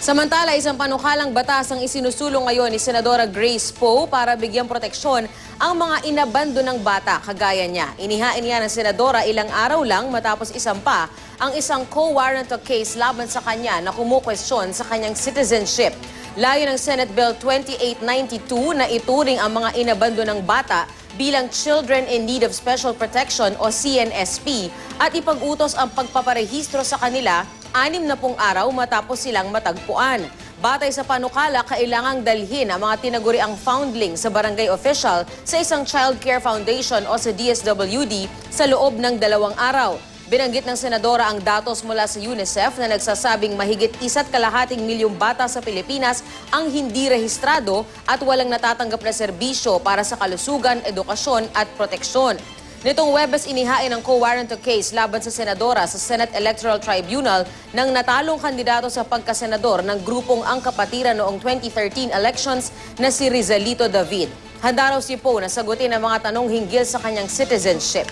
Samantala, isang panukalang batas ang isinusulong ngayon ni Senadora Grace Poe para bigyang proteksyon ang mga inabando ng bata kagaya niya. Inihain niya ng Senadora ilang araw lang matapos isampa ang isang co-warrant case laban sa kanya na kumukwestiyon sa kanyang citizenship. Layo ng Senate Bill 2892 na ituring ang mga inabando ng bata bilang Children in Need of Special Protection o CNSP at ipag-utos ang pagpaparehistro sa kanila anim na pong araw matapos silang matagpuan. Batay sa panukala, kailangang dalhin ang mga tinaguriang foundling sa barangay official sa isang child care foundation o sa DSWD sa loob ng dalawang araw. Binanggit ng senadora ang datos mula sa UNICEF na nagsasabing mahigit isa't kalahating milyong bata sa Pilipinas ang hindi rehistrado at walang natatanggap na serbisyo para sa kalusugan, edukasyon at proteksyon. Nitong Webes inihain ang co-warrant of case laban sa senadora sa Senate Electoral Tribunal ng natalong kandidato sa pagkasenador ng grupong ang kapatiran noong 2013 elections na si Rizalito David. Handa raw si Poe na sagutin ang mga tanong hinggil sa kanyang citizenship.